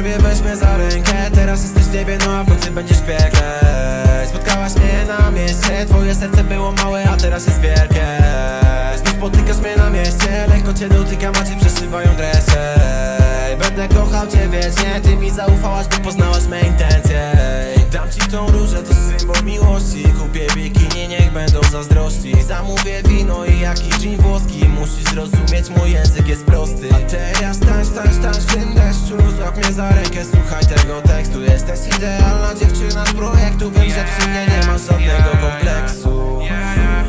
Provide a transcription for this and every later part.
skarbie weź mnie za rękę. Teraz jesteś w niebie, no a w nocy będziesz w piekle Spotkałaś mnie na mieście Twoje serce było małe, a teraz jest wielkie. Znów spotykasz mnie na mieście Lekko cię dotykam, a cię przeszywają dresy. Będę kochał cię wiecznie Ty mi zaufałaś, bo poznałaś me intencje. Dam ci tą różę, to symbol miłości. Kupię bikini, niech będą zazdrości. Zamówię wino i jakiś gin włoski. Musisz zrozumieć, mój język jest prosty. A teraz słuchaj tego tekstu. Jesteś idealna dziewczyna z projektu Wiem, że przy mnie nie masz żadnego kompleksu.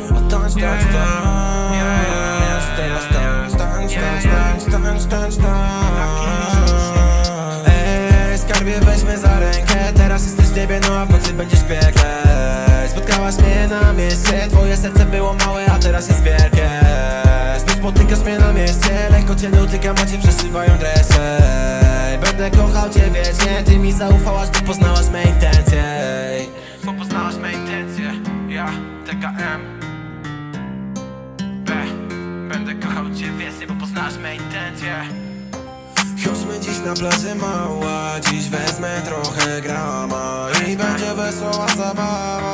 A tańcz, tańcz, tańcz Teraz tańcz, tańcz, tańcz, tańcz, tańcz, tańcz, Ej, skarbie weź mnie za rękę. Teraz jesteś w niebie, no a w nocy będziesz w piekle Spotkałaś mnie na mieście. Twoje serce było małe, a teraz jest wielkie. Znów spotykasz mnie na mieście. Lekko cię dotykam, a cię przeszywają dresy Będę kochał cię wiecznie Ty mi zaufałaś, bo poznałaś me intencje. Bo poznałaś me intencje. Ja, TKM B. Będę kochał cię wiecznie, bo poznałaś me intencje. Chodźmy dziś na plażę mała. Dziś wezmę trochę grama I będzie wesoła zabawa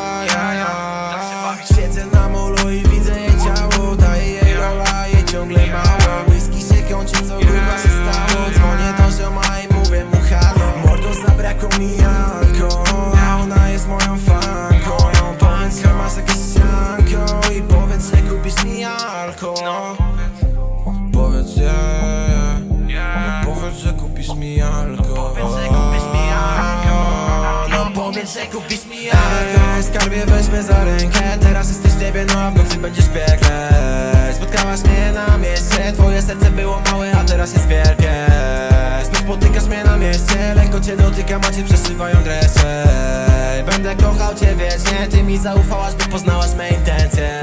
alko Powiedz, yeah, yeah. No powiedz, że kupisz mi alko No powiedz, że kupisz mi Skarbie weź mnie za rękę. Teraz jesteś niebie, no a w będziesz piekle Spotkałaś mnie na mieście. Twoje serce było małe, a teraz jest wielkie. Znów spotykasz mnie na mieście. Lekko cię dotykam, a cię przeszywają dresy Będę kochał cię wiecznie. Ty mi zaufałaś, bo poznałaś me intencje